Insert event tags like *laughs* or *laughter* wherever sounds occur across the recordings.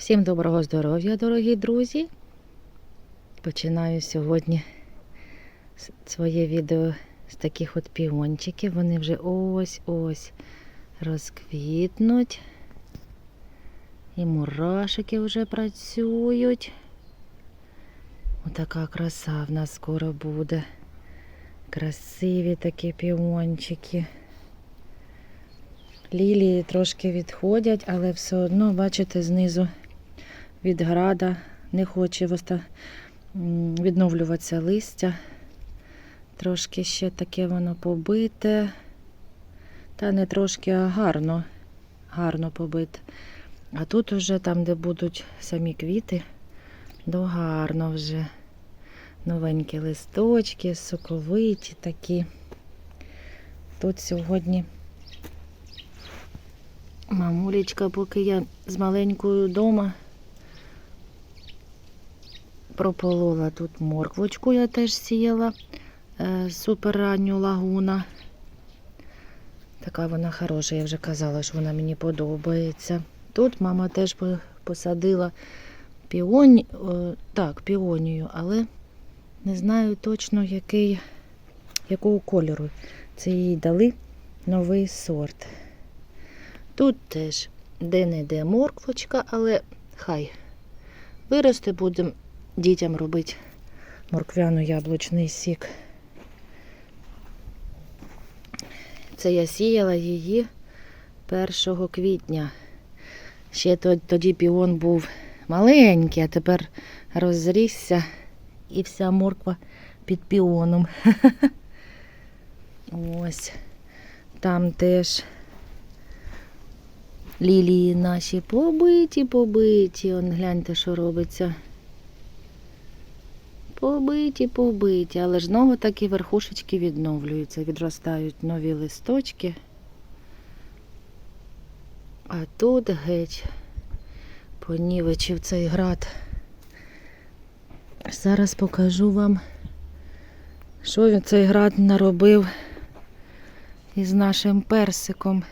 Всім доброго здоров'я, дорогі друзі. Починаю сьогодні своє відео з таких от піончиків. Вони вже ось-ось розквітнуть. І мурашики вже працюють. Отака краса в нас скоро буде. Красиві такі піончики. Лілії трошки відходять, але все одно, бачите, знизу від града не хоче відновлюватися листя. Трошки ще таке воно побите. Та не трошки, а гарно. Гарно побите. А тут уже там, де будуть самі квіти, то гарно вже. Новенькі листочки, соковиті такі. Тут сьогодні мамулечка, поки я з маленькою вдома прополола тут морквочку, я теж сіяла. Е, супер ранню лагуна. Така вона хороша, я вже казала, що вона мені подобається. Тут мама теж посадила піоні... так, піонію, але не знаю точно, який, якого кольору. Це їй дали новий сорт. Тут теж де-не-де морквочка, але хай виросте, будемо дітям робити морквяно-яблучний сік. Це я сіяла її 1 квітня. Ще тоді піон був маленький, а тепер розрісся і вся морква під піоном. *laughs* Ось. Там теж лілії наші побиті, побиті. Он гляньте, що робиться. Побиті, побиті, але знову такі верхушечки відновлюються, відростають нові листочки. А тут геть понівечив цей град. Зараз покажу вам, що він цей град наробив із нашим персиком,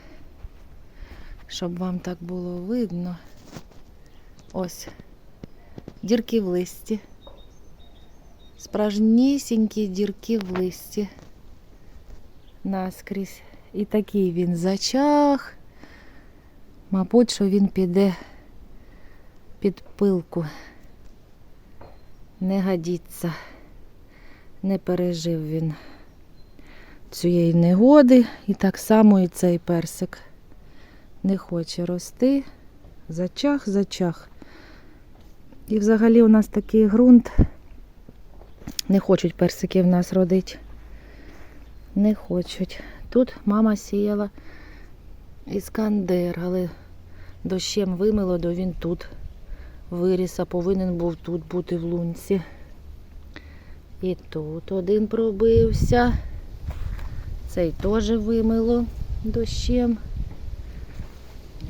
щоб вам так було видно. Ось дірки в листі. Справжнісінькі дірки в листі. Наскрізь. І такий він зачах. Мабуть, що він піде під пилку. Не годиться. Не пережив він цієї негоди. І так само і цей персик не хоче рости. Зачах, зачах. І взагалі у нас такий ґрунт. Не хочуть персики в нас родити. Не хочуть. Тут мама сіяла іскандер, але дощем вимило, то він тут виріс, а повинен був тут бути в лунці. І тут один пробився. Цей теж вимило дощем.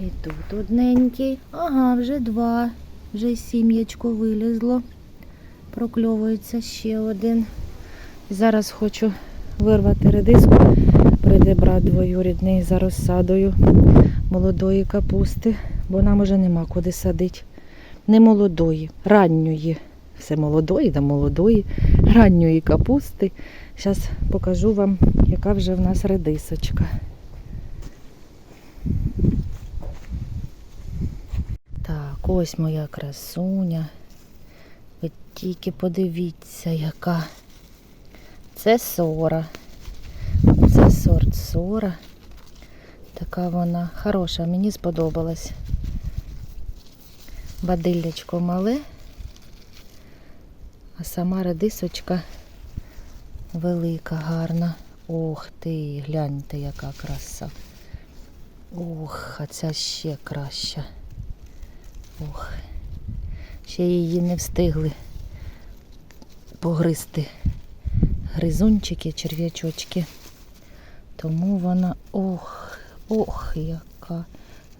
І тут одненький. Ага, вже два. Вже сім'ячко вилізло. Прокльовується ще один. Зараз хочу вирвати редиску. Прийде брат двоюрідний за розсадою молодої капусти, бо нам уже нема куди садити. Не молодої, ранньої. Все молодої да молодої, ранньої капусти. Зараз покажу вам, яка вже в нас редисочка. Так, ось моя красуня. Тільки подивіться, яка. Це сора. Це сорт сора. Така вона хороша, мені сподобалась. Бадиллячко мале, а сама редисочка велика, гарна. Ох ти, гляньте, яка краса. Ох, а ця ще краща. Ох. Ще її не встигли погризти гризунчики, черв'ячочки. Тому вона, ох, ох, яка.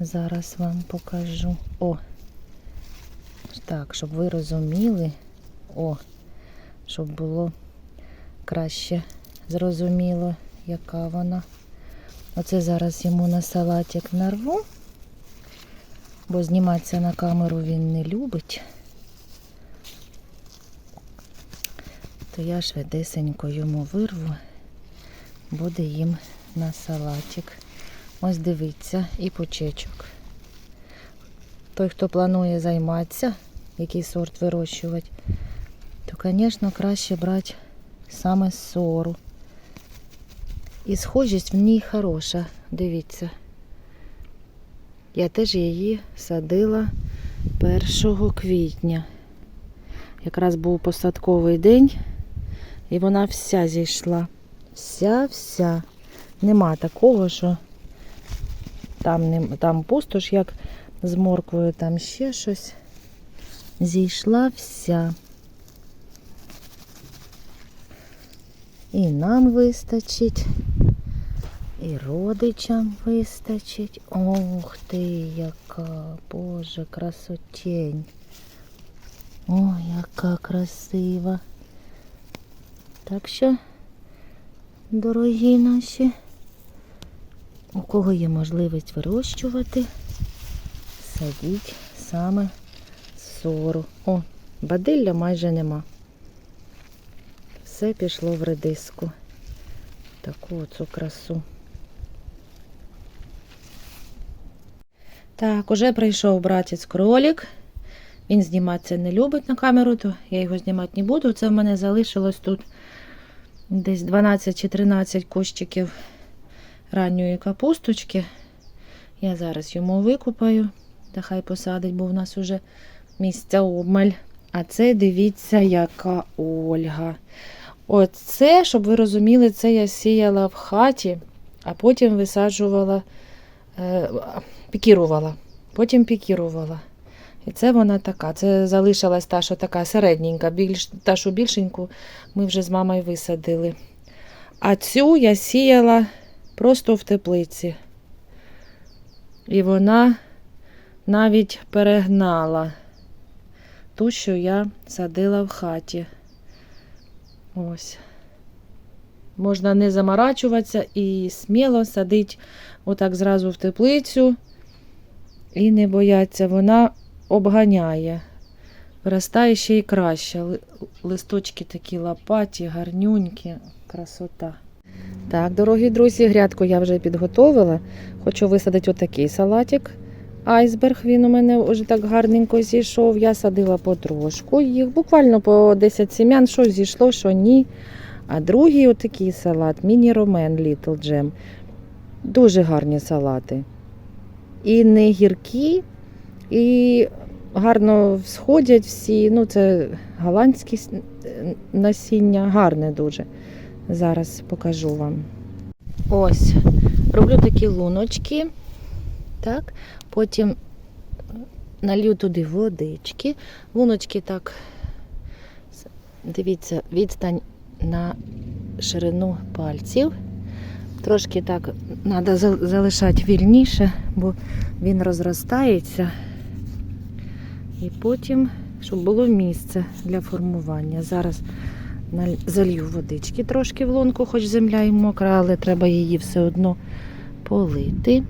Зараз вам покажу. О. Так, щоб ви розуміли. О, щоб було краще зрозуміло, яка вона. Оце зараз йому на салатик нарву. бо зніматися на камеру він не любить. То я швидесенько йому вирву, буде їм на салатик. Ось дивіться, і почечок. Той, хто планує займатися, який сорт вирощувати, то, звісно, краще брати саме сору. І схожість в ній хороша, дивіться. Я теж її садила 1 квітня. Якраз був посадковий день, і вона вся зійшла. Вся-вся. Нема такого, що там, не, там пустош, як з морквою, там ще щось. Зійшла вся. І нам вистачить, і родичам вистачить. Ох ти, яка, боже, красотень. Ой, яка красива. Так що, дорогі наші, у кого є можливість вирощувати, садіть саме сору. О, бадилля майже нема. Все пішло в редиску. Таку оцю красу. Так, уже прийшов братець кролік. Він зніматися не любить на камеру, то я його знімати не буду. Це в мене залишилось тут десь 12 чи 13 кущиків ранньої капусточки. Я зараз йому викупаю, та хай посадить, бо в нас уже місця обмаль. А це дивіться, яка Ольга. Оце, щоб ви розуміли, це я сіяла в хаті, а потім висаджувала, е, пікірувала. Потім пікірувала. І це вона така. Це залишилась та, що така середненька, більш, та, що більшеньку ми вже з мамою висадили. А цю я сіяла просто в теплиці. І вона навіть перегнала ту, що я садила в хаті. Ось. Можна не заморачуватися і сміло садити отак зразу в теплицю. І не бояться, вона обганяє. Виростає ще й краще. Листочки такі лопаті, гарнюнькі, красота. Так, дорогі друзі, грядку я вже підготовила. Хочу висадити отакий салатик. Айсберг, він у мене вже так гарненько зійшов. Я садила потрошку їх, буквально по 10 сім'ян, що зійшло, що ні. А другий отакий салат, міні-ромен Little Jam. Дуже гарні салати. І не гіркі, і гарно всходять всі. Ну, це е, насіння, гарне дуже. Зараз покажу вам. Ось, роблю такі луночки. Так, потім налью туди водички. Луночки так, дивіться, відстань на ширину пальців. Трошки так треба залишати вільніше, бо він розростається. І потім, щоб було місце для формування. Зараз залью водички трошки в лунку, хоч земля і мокра, але треба її все одно полити.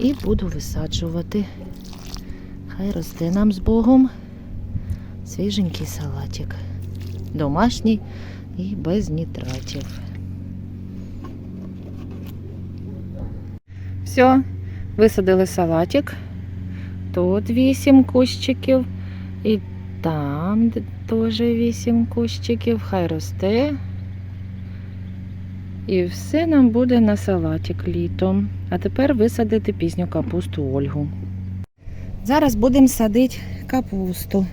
І буду висаджувати. Хай росте нам з Богом свіженький салатик. Домашній і без нітратів. Все, висадили салатик. Тут вісім кущиків. І там теж вісім кущиків. Хай росте. І все нам буде на салатик літом. А тепер висадити пізню капусту Ольгу. Зараз будемо садити капусту.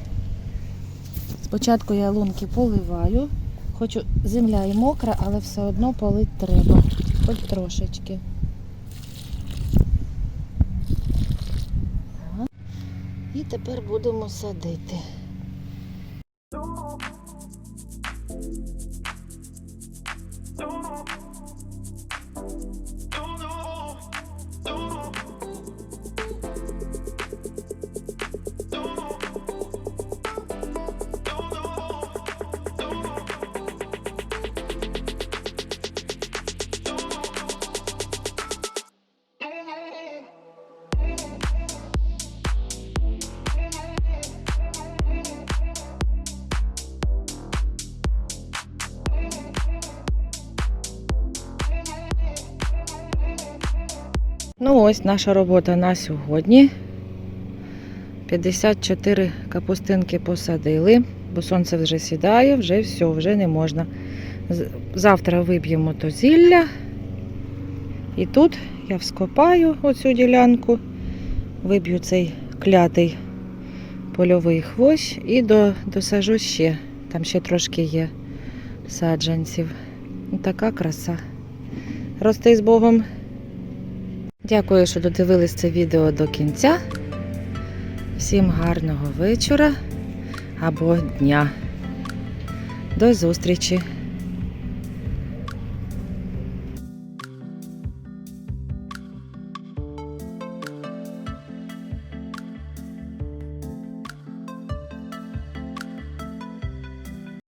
Спочатку я лунки поливаю. Хочу земля і мокра, але все одно полить треба. Хоч трошечки. Ага. І тепер будемо садити. Ну ось наша робота на сьогодні. 54 капустинки посадили, бо сонце вже сідає, вже все, вже не можна. Завтра виб'ємо то зілля. І тут я вскопаю оцю ділянку, виб'ю цей клятий польовий хвощ і до, досажу ще. Там ще трошки є саджанців. Така краса. Рости з Богом. Дякую, що додивились це відео до кінця. Всім гарного вечора або дня. До зустрічі!